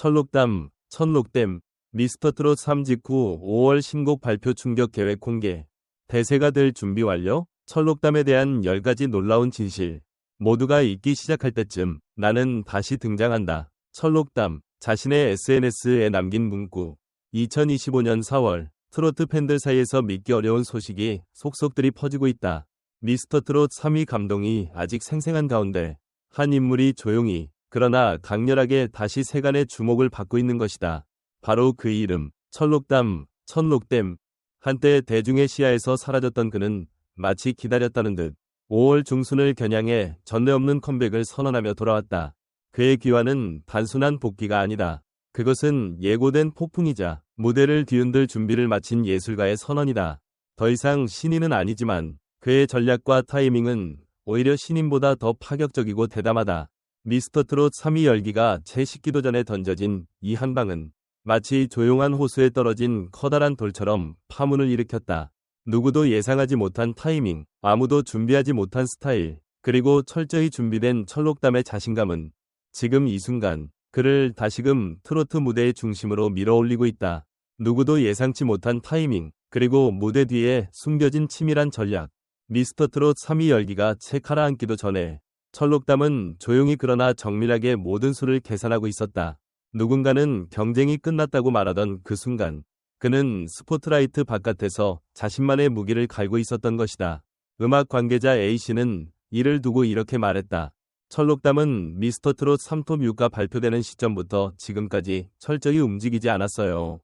철록담, 천록댐, 미스터트롯 3 직후 5월 신곡 발표 충격 계획 공개. 대세가 될 준비 완료? 철록담에 대한 10가지 놀라운 진실. 모두가 잊기 시작할 때쯤 나는 다시 등장한다. 철록담, 자신의 SNS에 남긴 문구. 2025년 4월, 트로트 팬들 사이에서 믿기 어려운 소식이 속속들이 퍼지고 있다. 미스터트롯 3위 감동이 아직 생생한 가운데 한 인물이 조용히 그러나 강렬하게 다시 세간의 주목을 받고 있는 것이다. 바로 그 이름, 철록담, 천록댐. 한때 대중의 시야에서 사라졌던 그는 마치 기다렸다는 듯 5월 중순을 겨냥해 전례 없는 컴백을 선언하며 돌아왔다. 그의 귀환은 단순한 복귀가 아니다. 그것은 예고된 폭풍이자 무대를 뒤흔들 준비를 마친 예술가의 선언이다. 더 이상 신인은 아니지만 그의 전략과 타이밍은 오히려 신인보다 더 파격적이고 대담하다. 미스터 트롯 3위 열기가 채 식기도 전에 던져진 이 한방은 마치 조용한 호수에 떨어진 커다란 돌처럼 파문을 일으켰다. 누구도 예상하지 못한 타이밍, 아무도 준비하지 못한 스타일, 그리고 철저히 준비된 철록담의 자신감은 지금 이 순간 그를 다시금 트로트 무대의 중심으로 밀어올리고 있다. 누구도 예상치 못한 타이밍, 그리고 무대 뒤에 숨겨진 치밀한 전략. 미스터 트롯 3위 열기가 채 가라앉기도 전에 철록담은 조용히 그러나 정밀하게 모든 수를 계산하고 있었다. 누군가는 경쟁이 끝났다고 말하던 그 순간 그는 스포트라이트 바깥에서 자신만의 무기를 갈고 있었던 것이다. 음악 관계자 A씨는 이를 두고 이렇게 말했다. 철록담은 미스터 트롯 3톱 6가 발표되는 시점부터 지금까지 철저히 움직이지 않았어요.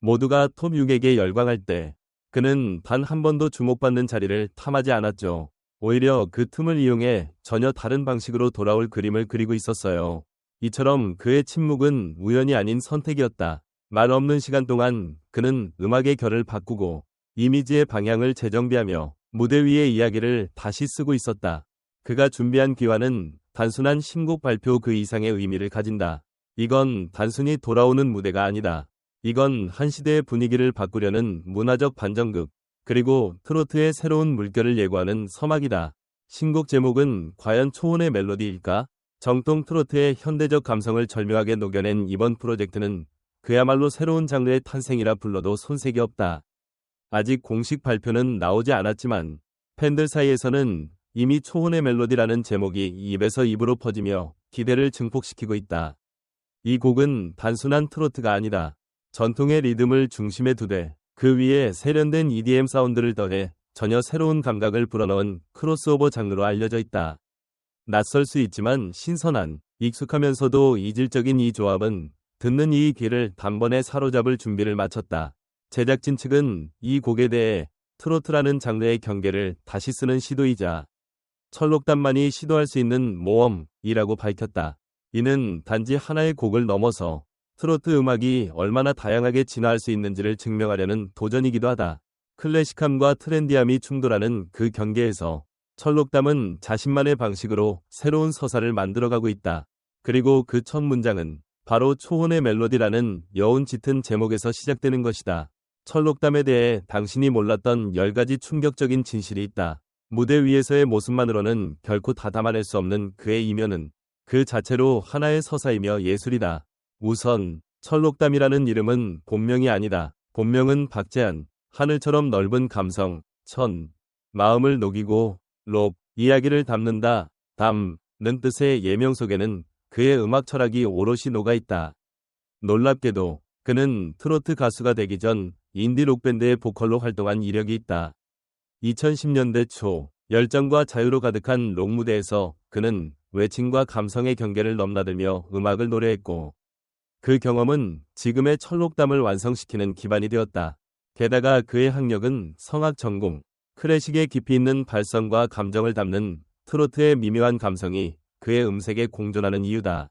모두가 톱 6에게 열광할 때 그는 단 한 번도 주목받는 자리를 탐하지 않았죠. 오히려 그 틈을 이용해 전혀 다른 방식으로 돌아올 그림을 그리고 있었어요. 이처럼 그의 침묵은 우연이 아닌 선택이었다. 말 없는 시간 동안 그는 음악의 결을 바꾸고 이미지의 방향을 재정비하며 무대 위의 이야기를 다시 쓰고 있었다. 그가 준비한 기화는 단순한 신곡 발표 그 이상의 의미를 가진다. 이건 단순히 돌아오는 무대가 아니다. 이건 한 시대의 분위기를 바꾸려는 문화적 반전극, 그리고 트로트의 새로운 물결을 예고하는 서막이다. 신곡 제목은 과연 초혼의 멜로디일까? 정통 트로트의 현대적 감성을 절묘하게 녹여낸 이번 프로젝트는 그야말로 새로운 장르의 탄생이라 불러도 손색이 없다. 아직 공식 발표는 나오지 않았지만 팬들 사이에서는 이미 초혼의 멜로디라는 제목이 입에서 입으로 퍼지며 기대를 증폭시키고 있다. 이 곡은 단순한 트로트가 아니다. 전통의 리듬을 중심에 두되 그 위에 세련된 EDM 사운드를 더해 전혀 새로운 감각을 불어넣은 크로스오버 장르로 알려져 있다. 낯설 수 있지만 신선한, 익숙하면서도 이질적인 이 조합은 듣는 이 귀를 단번에 사로잡을 준비를 마쳤다. 제작진 측은 이 곡에 대해 트로트라는 장르의 경계를 다시 쓰는 시도이자 철록단만이 시도할 수 있는 모험이라고 밝혔다. 이는 단지 하나의 곡을 넘어서 트로트 음악이 얼마나 다양하게 진화할 수 있는지를 증명하려는 도전이기도 하다. 클래식함과 트렌디함이 충돌하는 그 경계에서 철록담은 자신만의 방식으로 새로운 서사를 만들어가고 있다. 그리고 그 첫 문장은 바로 초혼의 멜로디라는 여운 짙은 제목에서 시작되는 것이다. 철록담에 대해 당신이 몰랐던 10가지 충격적인 진실이 있다. 무대 위에서의 모습만으로는 결코 다 담아낼 수 없는 그의 이면은 그 자체로 하나의 서사이며 예술이다. 우선 철록담이라는 이름은 본명이 아니다. 본명은 박재한, 하늘처럼 넓은 감성, 천, 마음을 녹이고 롭, 이야기를 담는다, 담는 뜻의 예명 속에는 그의 음악 철학이 오롯이 녹아 있다. 놀랍게도 그는 트로트 가수가 되기 전 인디 록 밴드의 보컬로 활동한 이력이 있다. 2010년대 초 열정과 자유로 가득한 록 무대에서 그는 외침과 감성의 경계를 넘나들며 음악을 노래했고 그 경험은 지금의 철록담을 완성시키는 기반이 되었다. 게다가 그의 학력은 성악 전공, 클래식의 깊이 있는 발성과 감정을 담는 트로트의 미묘한 감성이 그의 음색에 공존하는 이유다.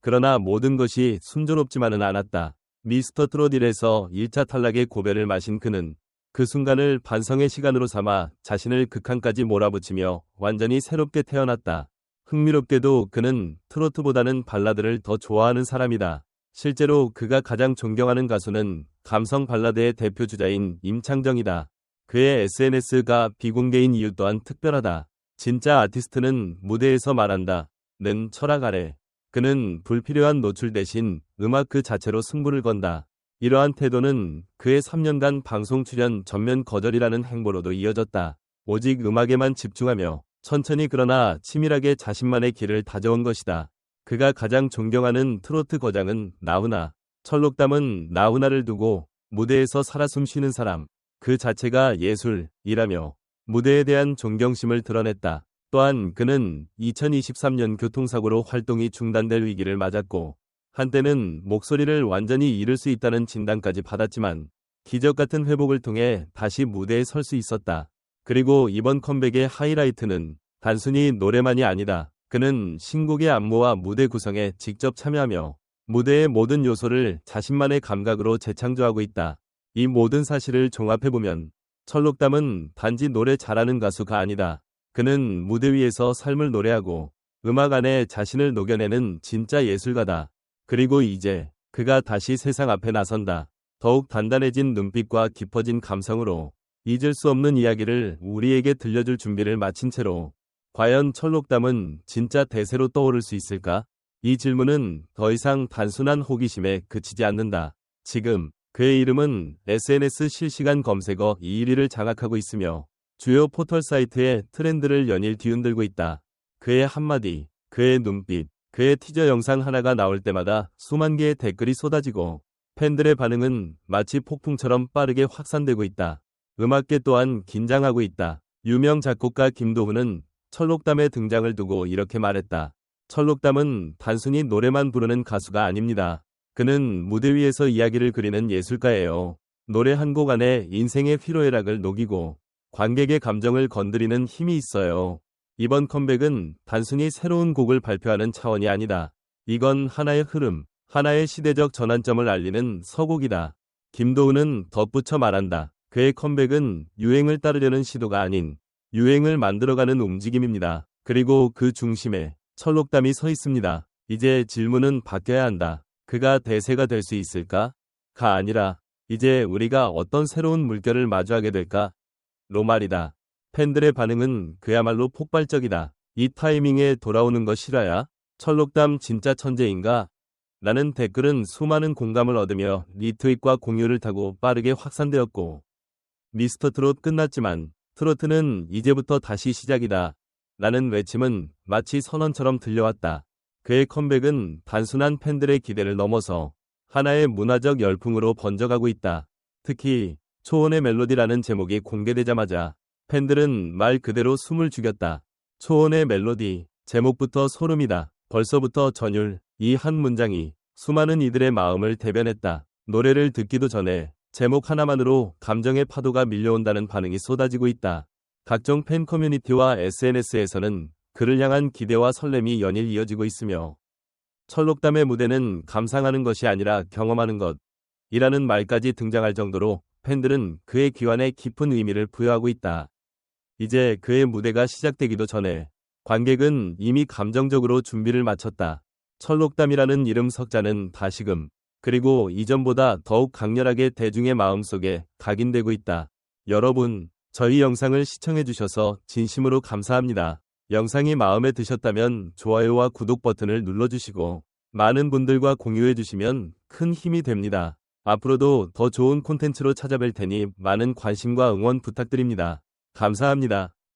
그러나 모든 것이 순조롭지만은 않았다. 미스터 트롯 1에서 1차 탈락의 고배를 마신 그는 그 순간을 반성의 시간으로 삼아 자신을 극한까지 몰아붙이며 완전히 새롭게 태어났다. 흥미롭게도 그는 트로트보다는 발라드를 더 좋아하는 사람이다. 실제로 그가 가장 존경하는 가수는 감성 발라드의 대표 주자인 임창정이다. 그의 SNS가 비공개인 이유 또한 특별하다. 진짜 아티스트는 무대에서 말한다. 는 철학 아래 그는 불필요한 노출 대신 음악 그 자체로 승부를 건다. 이러한 태도는 그의 3년간 방송 출연 전면 거절이라는 행보로도 이어졌다. 오직 음악에만 집중하며 천천히 그러나 치밀하게 자신만의 길을 다져온 것이다. 그가 가장 존경하는 트로트 거장은 나훈아. 철록담은 나훈아를 두고 무대에서 살아 숨쉬는 사람, 그 자체가 예술이라며 무대에 대한 존경심을 드러냈다. 또한 그는 2023년 교통사고로 활동이 중단될 위기를 맞았고 한때는 목소리를 완전히 잃을 수 있다는 진단까지 받았지만 기적 같은 회복을 통해 다시 무대에 설 수 있었다. 그리고 이번 컴백의 하이라이트는 단순히 노래만이 아니다. 그는 신곡의 안무와 무대 구성에 직접 참여하며 무대의 모든 요소를 자신만의 감각으로 재창조하고 있다. 이 모든 사실을 종합해보면 철록담은 단지 노래 잘하는 가수가 아니다. 그는 무대 위에서 삶을 노래하고 음악 안에 자신을 녹여내는 진짜 예술가다. 그리고 이제 그가 다시 세상 앞에 나선다. 더욱 단단해진 눈빛과 깊어진 감성으로 잊을 수 없는 이야기를 우리에게 들려줄 준비를 마친 채로 과연 철록담은 진짜 대세로 떠오를 수 있을까? 이 질문은 더 이상 단순한 호기심에 그치지 않는다. 지금 그의 이름은 SNS 실시간 검색어 1위를 장악하고 있으며 주요 포털 사이트의 트렌드를 연일 뒤흔들고 있다. 그의 한마디, 그의 눈빛, 그의 티저 영상 하나가 나올 때마다 수만 개의 댓글이 쏟아지고 팬들의 반응은 마치 폭풍처럼 빠르게 확산되고 있다. 음악계 또한 긴장하고 있다. 유명 작곡가 김도훈은 철록담의 등장을 두고 이렇게 말했다. 철록담은 단순히 노래만 부르는 가수가 아닙니다. 그는 무대 위에서 이야기를 그리는 예술가예요. 노래 한 곡 안에 인생의 피로애락을 녹이고 관객의 감정을 건드리는 힘이 있어요. 이번 컴백은 단순히 새로운 곡을 발표하는 차원이 아니다. 이건 하나의 흐름, 하나의 시대적 전환점을 알리는 서곡이다. 김도훈은 덧붙여 말한다. 그의 컴백은 유행을 따르려는 시도가 아닌 유행을 만들어가는 움직임입니다. 그리고 그 중심에 철록담이 서 있습니다. 이제 질문은 바뀌어야 한다. 그가 대세가 될 수 있을까? 가 아니라 이제 우리가 어떤 새로운 물결을 마주하게 될까? 로 말이다. 팬들의 반응은 그야말로 폭발적이다. 이 타이밍에 돌아오는 거 싫어야? 철록담 진짜 천재인가? 라는 댓글은 수많은 공감을 얻으며 리트윗과 공유를 타고 빠르게 확산되었고 미스터 트롯 끝났지만 트로트는 이제부터 다시 시작이다. 라는 외침은 마치 선언처럼 들려왔다. 그의 컴백은 단순한 팬들의 기대를 넘어서 하나의 문화적 열풍으로 번져가고 있다. 특히 초원의 멜로디라는 제목이 공개되자마자 팬들은 말 그대로 숨을 죽였다. 초원의 멜로디, 제목부터 소름이다. 벌써부터 전율, 이 한 문장이 수많은 이들의 마음을 대변했다. 노래를 듣기도 전에 제목 하나만으로 감정의 파도가 밀려온다는 반응이 쏟아지고 있다. 각종 팬 커뮤니티와 SNS에서는 그를 향한 기대와 설렘이 연일 이어지고 있으며 철록담의 무대는 감상하는 것이 아니라 경험하는 것이라는 말까지 등장할 정도로 팬들은 그의 귀환에 깊은 의미를 부여하고 있다. 이제 그의 무대가 시작되기도 전에 관객은 이미 감정적으로 준비를 마쳤다. 철록담이라는 이름 석자는 다시금 그리고 이전보다 더욱 강렬하게 대중의 마음속에 각인되고 있다. 여러분, 저희 영상을 시청해주셔서 진심으로 감사합니다. 영상이 마음에 드셨다면 좋아요와 구독 버튼을 눌러주시고 많은 분들과 공유해주시면 큰 힘이 됩니다. 앞으로도 더 좋은 콘텐츠로 찾아뵐 테니 많은 관심과 응원 부탁드립니다. 감사합니다.